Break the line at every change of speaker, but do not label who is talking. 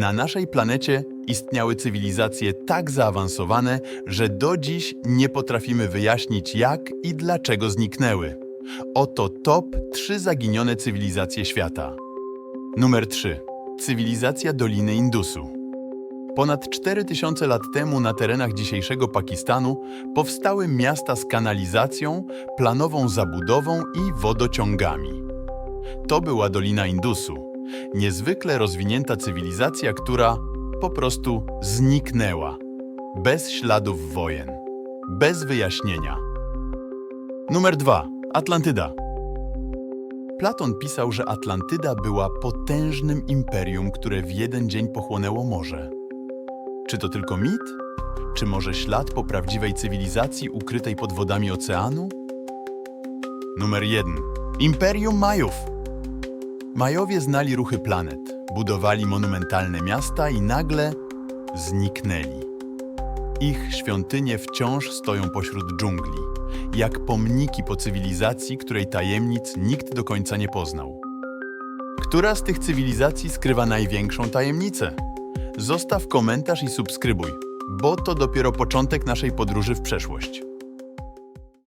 Na naszej planecie istniały cywilizacje tak zaawansowane, że do dziś nie potrafimy wyjaśnić jak i dlaczego zniknęły. Oto top 3 zaginione cywilizacje świata. Numer 3. Cywilizacja Doliny Indusu. Ponad 4000 lat temu na terenach dzisiejszego Pakistanu powstały miasta z kanalizacją, planową zabudową i wodociągami. To była Dolina Indusu, niezwykle rozwinięta cywilizacja, która po prostu zniknęła. Bez śladów wojen, bez wyjaśnienia. Numer 2. Atlantyda. Platon pisał, że Atlantyda była potężnym imperium, które w jeden dzień pochłonęło morze. Czy to tylko mit? Czy może ślad po prawdziwej cywilizacji ukrytej pod wodami oceanu? Numer 1. Imperium Majów. Majowie znali ruchy planet, budowali monumentalne miasta i nagle zniknęli. Ich świątynie wciąż stoją pośród dżungli, jak pomniki po cywilizacji, której tajemnic nikt do końca nie poznał. Która z tych cywilizacji skrywa największą tajemnicę? Zostaw komentarz i subskrybuj, bo to dopiero początek naszej podróży w przeszłość.